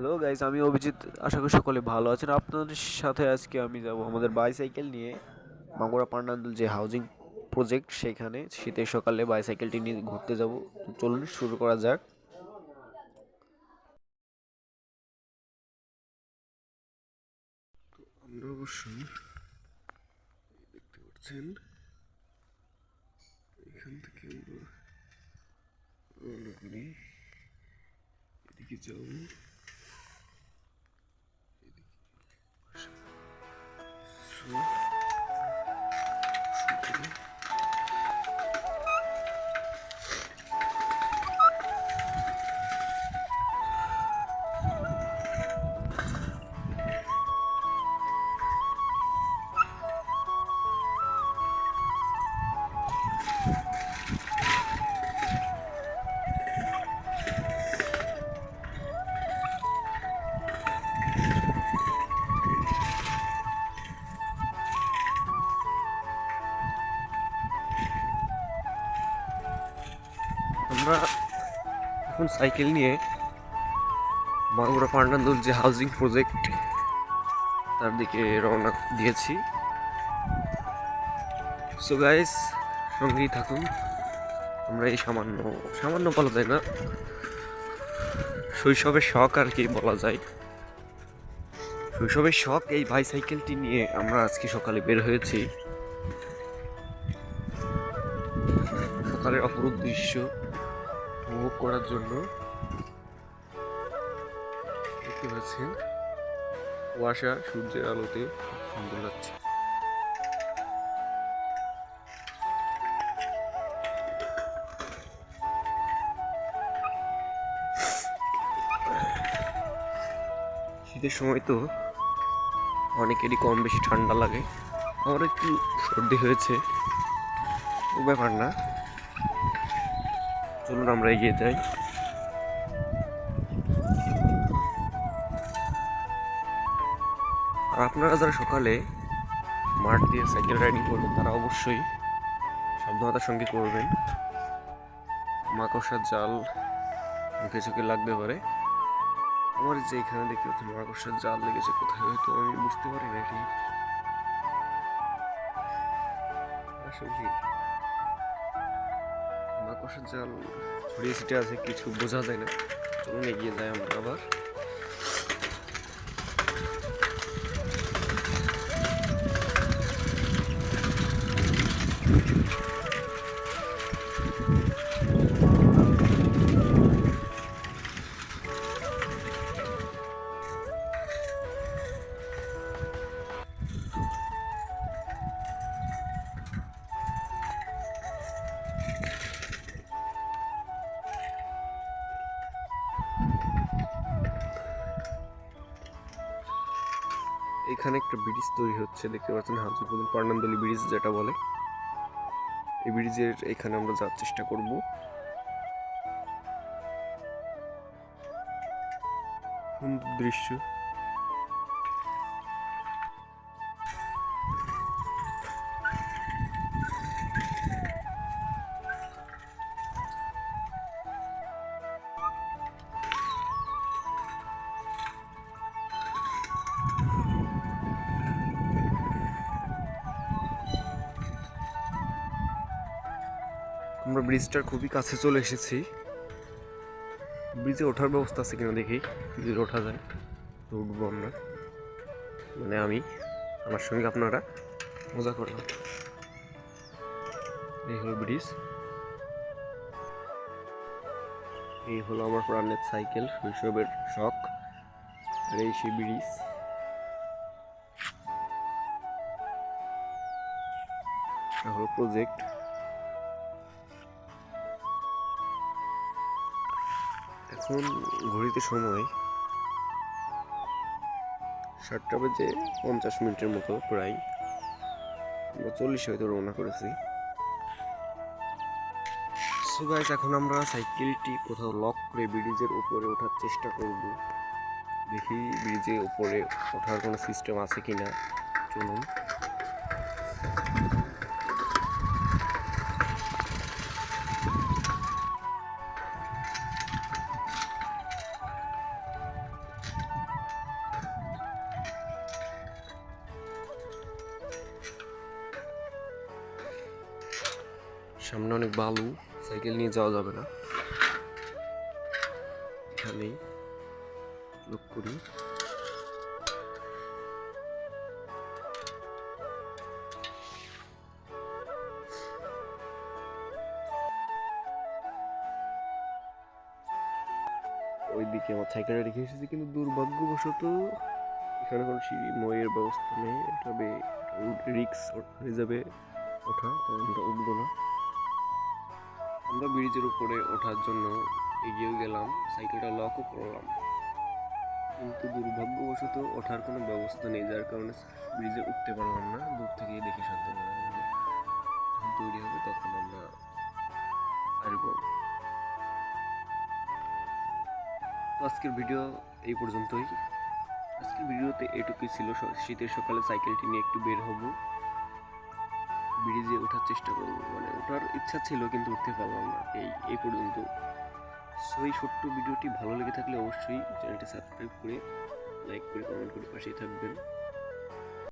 Hello guys আমি অভিজিৎ। আশা করি সকলে ভালো আছেন। আপনাদের সাথে আজকে আমি যাব আমাদের বাইসাইকেল নিয়ে মাগুরা পান্ডান্দুল যে হাউজিং প্রজেক্ট সেখানে। শীতের সকালে বাইসাইকেলটি নিয়ে ঘুরতে যাব। চলুন, শুরু করা যাক। আমরা অবশ্যই দেখতে পাচ্ছেন, এখান থেকে আমরা এদিকে যাব। Mm-hmm. আমরা এখন সাইকেল নিয়ে মাগুরা পান্ডান্দুল যে হাউজিং প্রজেক্ট তার দিকে রওনা দিয়েছি। সো গাইস সঙ্গেই থাকুন। আমরা এই সামান্য সামান্য বলা যায় না। শৈশবের শখ আর কি বলা যায়। শৈশবের শখ এই বাইসাইকেলটি নিয়ে আমরা আজকে সকালে বের হয়েছি। সকালের অপরূপ দৃশ্য। উপভোগ করার জন্য দেখতে পাচ্ছেন, কুয়াশা, সূর্যের আলোতে সুন্দর লাগছে। শীতের সময় তো অনেকেরই কম বেশি ঠান্ডা লাগে। আমার একটু সর্দি হয়েছে। ও ব্যাপার না। চলুন আমরা এগিয়ে যাই। আর আপনারা যারা সকালে মাঠ দিয়ে সাইকেল রাইডিং করবেন, তারা অবশ্যই সাবধানতার সঙ্গে করবেন। মাকড়সার জাল মুখে চোখে লাগতে পারে। আমার যে এখানে দেখতে পাচ্ছি মাকড়সার জাল লেগেছে কোথায় হয়তো আমি বুঝতে পারি না ঠিক আসলে জল জাল ছড়িয়ে ছিটে আছে কিছু বোঝা যায় না। চলুন এগিয়ে যাই আমরা আবার। এখানে একটা ব্রিজ তৈরি হচ্ছে, দেখতে পাচ্ছেন হাজিপুর পার্নান্দলি ব্রিজ যেটা বলে। এই ব্রিজের এখানে আমরা যাওয়ার চেষ্টা করব। দৃশ্য। আমরা ব্রিজটার খুবই কাছে চলে এসেছি। ব্রিজে ওঠার ব্যবস্থা আছে কিনা দেখি ব্রিজে ওঠা যায়, তো উঠবো আমরা। মানে আমি, আমার সঙ্গে আপনারা, মজা করলাম এই হলো ব্রিজ। এই হলো আমার প্রাণের সাইকেল, শৈশবের শখ। আর এই সেই ব্রিজ। হলো প্রজেক্ট। এখন ঘড়িতে সময় সাতটা বেজে পঞ্চাশ মিনিটের মতো প্রায়। আমরা চল্লিশ হয়তো রওনা করেছি। সো এখন আমরা সাইকেলটি কোথাও লক করে ব্রিজের উপরে ওঠার চেষ্টা করব। দেখি ব্রিজের উপরে ওঠার কোনো সিস্টেম আছে কিনা। চলুন। সামনে অনেক বালু, সাইকেল নিয়ে যাওয়া যাবে না। এখানেই লক করি। ওইদিকে আমার সাইকেলটা রেখে এসেছি, কিন্তু দুর্ভাগ্যবশত এখানে কোনো সিঁড়ি, ময়ের ব্যবস্থা নেই। তবে রিক্স হয়ে যাবে ওঠা আমরা উঠবো না। আমরা ব্রিজের উপরে ওঠার জন্য এগিয়ে গেলাম, সাইকেলটা লকও করলাম। কিন্তু দুর্ভাগ্যবশত ওঠার কোনো ব্যবস্থা নেই, যার কারণে ব্রিজে উঠতে পারলাম না, দূর থেকেই দেখে শান্তি যখন তৈরি হবে তখন আমরা আসব। তো আজকের ভিডিও এই পর্যন্তই। আজকের ভিডিওতে এটুকুই ছিল শীতের সকালে সাইকেলটি নিয়ে একটু বের হব। ব্রিজে ওঠার চেষ্টা করব। মানে ওঠার ইচ্ছা ছিল কিন্তু উঠতে পারলাম না এই এই পর্যন্ত। সো এই ছোট্ট ভিডিওটি ভালো লেগে থাকলে অবশ্যই চ্যানেলটি সাবস্ক্রাইব করে লাইক করে কমেন্ট করে পাশেই থাকবেন।